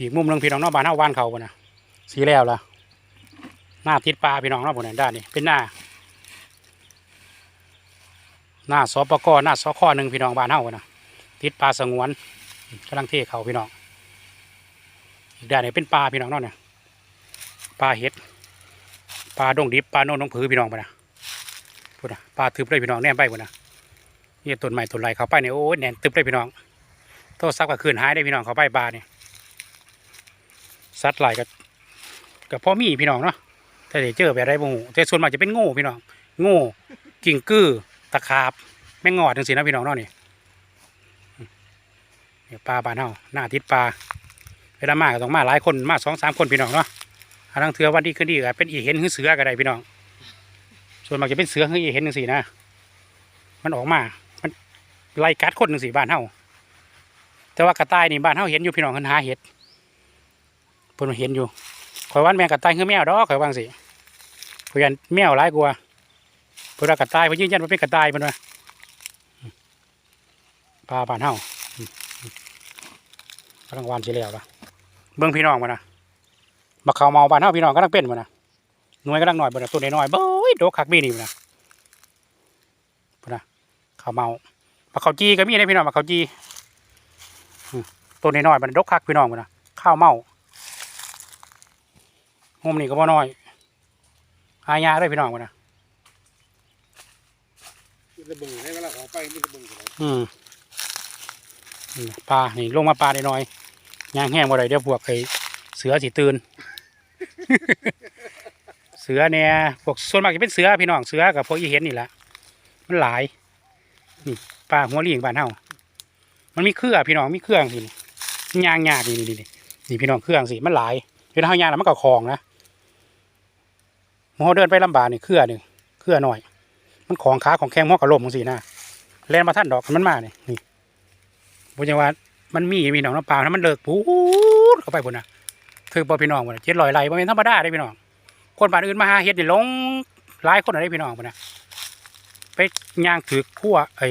อีกมุมหนึงพี่น้องนอกบ้านเฮาบ้านเขาบ่นะสีแล้วล่ะหน้าติดปลาพี่น้องนาะบ่นั้นด้านนี้เป็นหน้า หน้าสปกหน้าสคหนึ่งพี่น้องบ้านเฮาบ่นะติดปลาสงวนกำลังเทเขาพี่น้องอีกด้านนี้เป็นปลาพี่น้องนาะเนี่ยปลาเห็ดปลาดงดิบปลาโน่นน้องผือพี่น้องบ่นะพูดนะปลาทึบเลยพี่น้องแน่นไปบ่นะนี่ต้นไม้ต้นไรเขาไปเนี่ยโอ้ยแน่นตึบเลยพี่น้องโทษซักกับคืนหายได้พี่น้องเขาไปปลาเนี่ย สัตว์หลายกับกับพ่อมีพี่น้องเนาะแต่เดี๋ยวเจอแบบไรบ่ฮู้แต่ส่วนมากจะเป็นโง่พี่น้องโง่กิ่งกือตะขาบแม่งงอดจังสินะพี่น้องเนาะนี่เนี่ยปลาบ้านเฮาหน้าติดปลาเวลามาก็ต้องมาหลายคนมาสองสามคนพี่น้องเนาะทั้งเทือวันดีขึ้นดีก็เป็นอีเห็นหรือเสือก็ได้พี่น้อง ส่วนมากจะเป็นเสือหรืออีเห็นจังสินะมันออกมามันไล่กัดคนจังสิบ้านเฮาแต่ว่ากระต่ายนี่บ้านเฮาเห็นอยู่พี่น้องเพิ่นหาเห็ด เพิ่นเห็นอยู่ข่อยว่าแมงกระต่ายคือแมวดอกข่อยว่างสิเพิ่นแมวหลายกว่าเพื่อกระต่ายเพื่อยืนยันว่าเป็นกระต่ายเพื่อนว่าปลาบ้านเฮากำลังวานสิแล้วปะเบิ่งพี่น้องมานะมาเขาเมาบ้านเฮาพี่น้องกำลังเป็นมานะหน่วยกำลังหน่อยบ่นะตัวน้อยๆเบ้ยโดกคักมีนี่มานะพุ่นนะเขาเมามาเขาจีก็มีได้พี่น้องมาเขาจีตัวน้อยๆมันดกคักพี่น้องมานะข้าวเมา มุมนี่ก็บ่น้อยหายาได้พี่น้องมานะมันจะเบิ่งให้เวลาเขาไปมันจะเบิ่งเขาอืมนี่ปลานี่ลงมาปลาได้น้อยย่างแห้งบ่ได้เดี๋ยวพวกไอ้เสือสิตื่นเสือเนี่ยพวกส่วนมากจะเป็นเสือพี่น้องเสือกับพวกอีเห็นนี่แหละมันหลายนี่ปลาหัวลิงบ้านเฮามันมีเครือพี่น้องมีเครื่องสินี่ย่างยากนี่นี่นี่นี่พี่น้องเครื่องสิมันหลายเวลาเฮาย่างแล้วมันก็คลองนะ หมอเดินไปลำบากนี่เครือหนึ่งเครือหน่อย มันของขาของแข้งหมอกระลมจังซี่นะแลนมาท่านดอกมันมาเนี่ยนี่บุญยังว่ามันมีมีหนองน้ำปลาแล้วมันเลิกพูดเข้าไปพุ่นนะคือพอพี่น้องพุ่นเจ็ดลอยไหลบ่เป็นธรรมดาได้พี่น้อง คนบ้านอื่นมาหาเฮ็ดนี่หลงหลายคนอะไรพี่น้องพุ่นนะไปย่างถือพั่วไอ้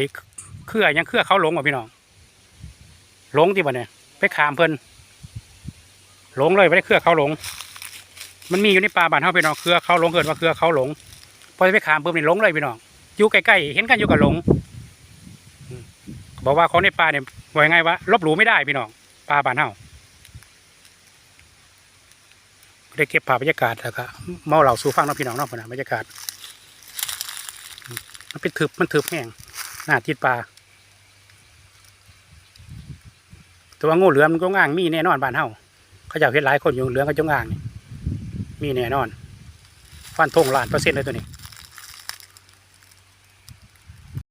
เครือยังเครือเขาหลงว่ะพี่น้องหลงที่บ่เนี่ยไปขามเพิ่นหลงเลยไปได้เครือเขาหลง มันมีอยู่ในป่าบ้านเฮาพี่น้องเครือเขาหลงเกิดว่าเครือเขาหลงพอไปขามเพิ่นนี่หลงเลยพี่น้องอยู่ใกล้ๆเห็นกันอยู่กับหลงบอกว่าของในป่าเนี่ยว่ายังไงวะลบหลู่ไม่ได้พี่น้องป่าบ้านเฮาได้เก็บภาพบรรยากาศแล้วก็เมาเหล่าสู่ฟังเนาะพี่น้องนาะพุ่นะบรรยากาศ มันเป็นทึบมันทึบแห้งหน้าติดป่าแตัวางูเหลือมมันก็ง่างมีแน่นอนบ้านเฮาเขาเจะเห็นหลายคนอยู่เหลืองกับจงอ่างนี่ มีแน่นอน ฟันธงล้านเปอร์เซ็นต์เลยตัวนี้